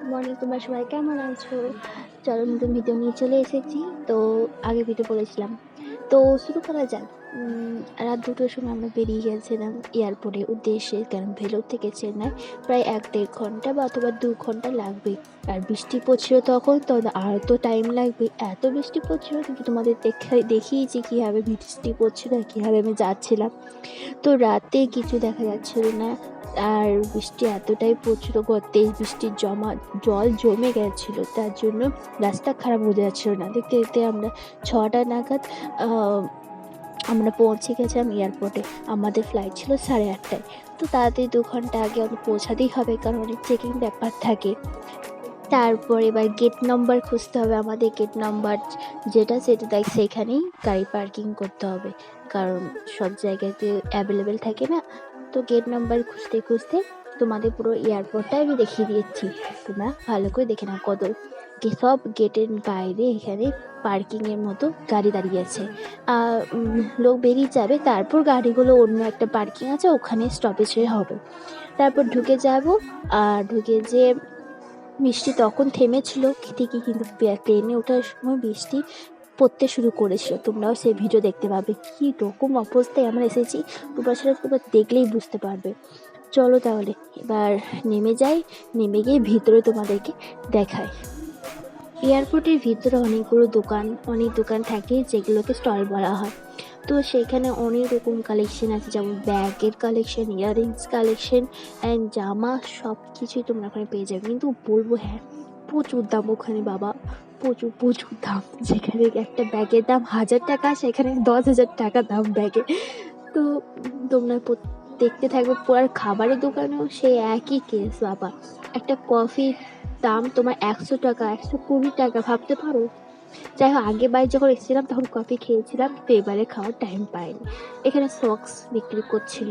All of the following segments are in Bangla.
গুড মর্নিং তোমরা সবাই কেমন আছো? চলো, নতুন ভিডিও নিয়ে চলে এসেছি। তো আগে ভিডিও বলেছিলাম। তো, শুরু করা যাক। রাত দুটোর সময় আমরা বেরিয়ে গেছিলাম এয়ারপোর্টের উদ্দেশ্যে কারণ ভেলোর থেকে চেন্নাই প্রায় এক দেড় ঘণ্টা বা অথবা দু ঘণ্টা লাগবে। আর বৃষ্টি পড়ছিল তখন, তো আর তো টাইম লাগবে। এত বৃষ্টি পড়ছিল, কিন্তু তোমাদের দেখে, দেখিয়েছি কীভাবে বৃষ্টি পড়ছিল কীভাবে আমি যাচ্ছিলাম। তো রাতে কিছু দেখা যাচ্ছিল না। আর বৃষ্টি এতটাই প্রচুর গর্তে বৃষ্টির জমা, জল জমে গেছিল, তার জন্য রাস্তা খারাপ হয়ে যাচ্ছিল না। দেখতে দেখতে আমরা ছটা নাগাদ আমরা পৌঁছে গেছিলাম এয়ারপোর্টে আমাদের ফ্লাইট ছিল সাড়ে আটটায়। তো তাড়াতাড়ি দু ঘণ্টা আগে আমাদের পৌঁছাতেই হবে, কারণ অনেক চেকিং ব্যাপার থাকে। তারপর এবার গেট নাম্বার খুঁজতে হবে, আমাদের গেট নাম্বার যেটা সেটা দেখ, সেখানেই গাড়ি পার্কিং করতে হবে। কারণ সব জায়গাতে অ্যাভেলেবেল থাকে না তো গেট নাম্বার খুঁজতে খুঁজতে তোমাদের পুরো এয়ারপোর্টটা আমি দেখিয়ে দিয়েছি। তোমরা ভালো করে দেখে নাও কত সব গেটের বাইরে এখানে পার্কিংয়ের মতো গাড়ি দাঁড়িয়ে আছে। লোক বেরিয়ে যাবে, তারপর গাড়িগুলো অন্য একটা পার্কিং আছে, ওখানে স্টপেজ হবে। তারপর ঢুকে যাব, আর ঢুকে যে বৃষ্টি তখন থেমেছিল, ঠিকই কিন্তু ট্রেনে ওঠার সময় বৃষ্টি পড়তে শুরু করেছিল। তোমরাও সেই ভিডিও দেখতে পাবে। কী রকম অবস্থায় আমরা এসেছি, তোমরা সেটা তোমরা দেখলেই বুঝতে পারবে। চলো তাহলে, এবার নেমে যাই, নেমে গিয়ে ভিতরে তোমাদেরকে দেখাই। এয়ারপোর্টের ভিতরে অনেকগুলো দোকান, অনেক দোকান থাকে যেগুলোকে স্টল বলা হয়। তো সেখানে অনেক রকম কালেকশন আছে, যেমন ব্যাগের কালেকশন ইয়াররিংস কালেকশন অ্যান্ড জামা সব কিছুই তোমরা ওখানে পেয়ে যাবে। কিন্তু বলব হ্যাঁ প্রচুর দাম ওখানে বাবা। প্রচুর প্রচুর দাম। যেখানে একটা ব্যাগের দাম হাজার টাকা, সেখানে দশ হাজার টাকা দাম ব্যাগে। তো তোমরা দেখতে থাকবে পুরার খাবারের দোকানেও সেই একই কেস বাবা। একটা কফির দাম তোমার একশো টাকা, একশো কুড়ি টাকা, ভাবতে পারো? যাই হোক, আগের বার যখন এসেছিলাম, তখন কফি খেয়েছিলাম তো এবারে খাওয়ার টাইম পাইনি। এখানে সক্স বিক্রি করছিল।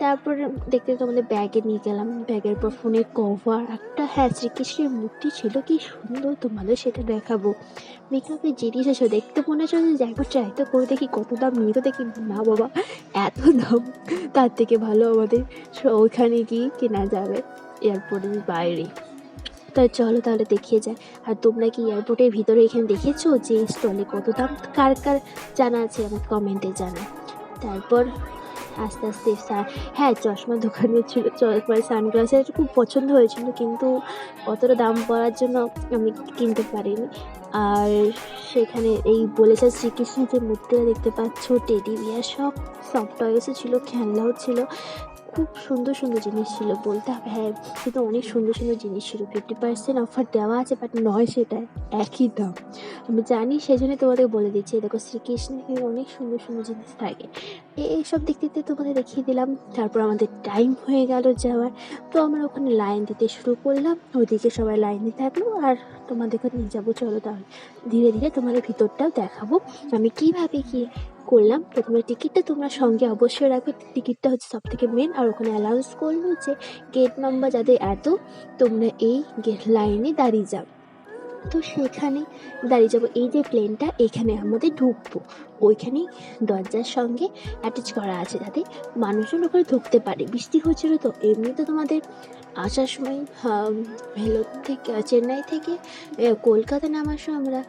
তারপর দেখতে আমাদের ব্যাগে নিয়ে গেলাম। ব্যাগের পর ফোনের কভার একটা হ্যাঁ শ্রীকৃষ্ণের মূর্তি ছিল। কি সুন্দর, তোমাদের সেটা দেখাবো। মেকআপের জিনিস আছে, দেখতে মনে হচ্ছে যে, একবার ট্রাই তো করে দেখি কত দাম নিয়ে তো দেখি না বাবা, এত দাম। তার থেকে ভালো আমাদের ওইখানে গিয়ে কেনা যাবে। এয়ারপোর্টের বাইরে। তাই চলো তাহলে দেখিয়ে যায় আর তোমরা কি এয়ারপোর্টের ভিতরে এখানে দেখেছ যে স্টলে কত দাম? কার কার জানা আছে আমার কমেন্টে জানা তারপর আস্তে আস্তে সা- হ্যাঁ চশমার দোকানে ছিল চশমা সানগ্লাসের খুব পছন্দ হয়েছিল, কিন্তু অতটা দাম পড়ার জন্য আমি কিনতে পারিনি। আর সেখানে এই বলেছে শ্রীকৃষ্ণের যে মূর্তিটা দেখতে পাচ্ছ টেডি বিয়ার সব সফট টয়েসও ছিল, খেলনাও ছিল। খুব সুন্দর সুন্দর জিনিস ছিল বলতে হবে। হ্যাঁ কিন্তু অনেক সুন্দর সুন্দর জিনিস ছিল। ফিফটি পার্সেন্ট অফার দেওয়া আছে বাট নয় সেটা, একই দাম। আমি জানি সেই জন্য তোমাদের বলে দিচ্ছি। দেখো, শ্রীকৃষ্ণের অনেক সুন্দর সুন্দর জিনিস থাকে। এইসব দিক দিতে তোমাদের দেখিয়ে দিলাম। তারপর আমাদের টাইম হয়ে গেল যাওয়ার। তো আমরা ওখানে লাইন দিতে শুরু করলাম। ওইদিকে সবাই লাইন থাকল। আর তোমাদেরকে নিয়ে যাব, চলো তাহলে। ধীরে ধীরে তোমাদের ভিতরটাও দেখাবো। আমি কীভাবে কি করলাম, প্রথমে টিকিটটা তোমরা সঙ্গে অবশ্যই রাখবে। টিকিটটা হচ্ছে সব থেকে মেন আর ওখানে অ্যালাউন্স করল যে গেট নাম্বার যাদের এত, তোমরা এই গেট লাইনে দাঁড়িয়ে যাও। তো সেখানে দাঁড়িয়ে যাব। এই যে প্লেনটা এখানে আমাদের ঢুকবো। ওইখানেই দরজার সঙ্গে অ্যাটাচ করা আছে যাতে মানুষজন ওখানে ঢুকতে পারে। বৃষ্টি হচ্ছিল তো এমনিতে তোমাদের আসার সময় ভেলোর থেকে, চেন্নাই থেকে কলকাতা নামার সময় আমরা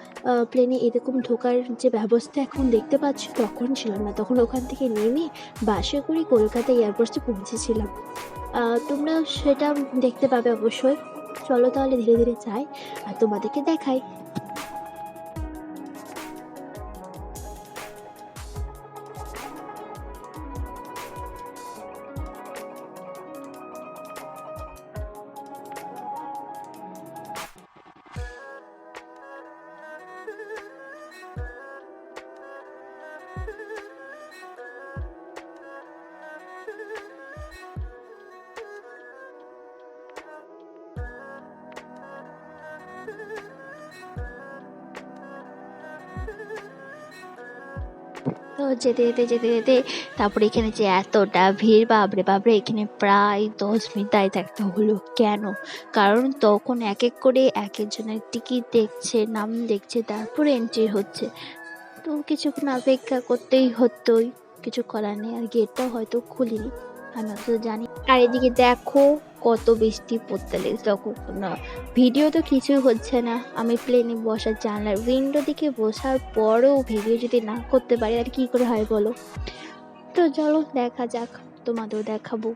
প্লেনে এরকম ঢোকার যে ব্যবস্থা এখন দেখতে পাচ্ছি, তখন ছিল না। তখন ওখান থেকে নেমে বাসে করে কলকাতা এয়ারপোর্টে পৌঁছেছিলাম। তোমরা সেটা দেখতে পাবে অবশ্যই। চলো তাহলে ধীরে ধীরে যাই আর তোমাদেরকে দেখাই। তো যেতে যেতে যেতে যেতে তারপরে এখানে যে এতটা ভিড় বাবরে বাবরে এখানে প্রায় দশ মিনিট দাঁড়িয়ে থাকতে হলো। কেন? কারণ তখন এক এক করে এক একজনের টিকিট দেখছে, নাম দেখছে, তারপরে এন্ট্রি হচ্ছে। তো কিছুক্ষণ অপেক্ষা করতেই হতোই কিছু করার নেই আর গেটটাও হয়তো খুলিনি। আমি তো জানি। আর এদিকে দেখো কত বৃষ্টি পড়তে লেগেছে। তখন না ভিডিও তো কিছুই হচ্ছে না। আমি প্লেনে বসার জানলার উইন্ডো দিকে বসার পরেও ভিডিও যদি না করতে পারি, আর কি করে হয় বলো? তো চলো, দেখা যাক, তোমাদেরও দেখাবো।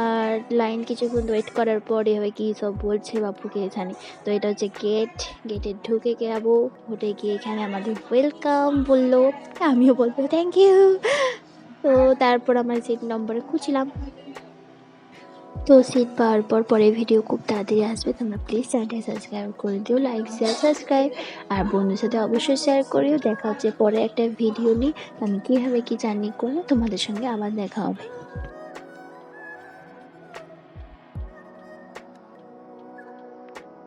আর লাইন কিছুক্ষণ ওয়েট করার পরে হয় কি সব বলছে বাপুকে জানি। তো এটা হচ্ছে গেট গেটে ঢুকে যাব উঠে গিয়ে এখানে আমাদের ওয়েলকাম বলল। আমিও বলব থ্যাংক ইউ তো তারপর আমার সিট নম্বরে খুঁজলাম তো সিট পাওয়ার পর পরে ভিডিও খুব তাড়াতাড়ি আসবে, তোমরা প্লিজ চ্যানেলটা সাবস্ক্রাইব করে দিও লাইক শেয়ার সাবস্ক্রাইব আর বন্ধুর সাথে অবশ্যই শেয়ার করিও, দেখা হচ্ছে পরে একটা ভিডিও নিই আমি কীভাবে কী জার্নি করলে তোমাদের সঙ্গে আবার দেখা হবে।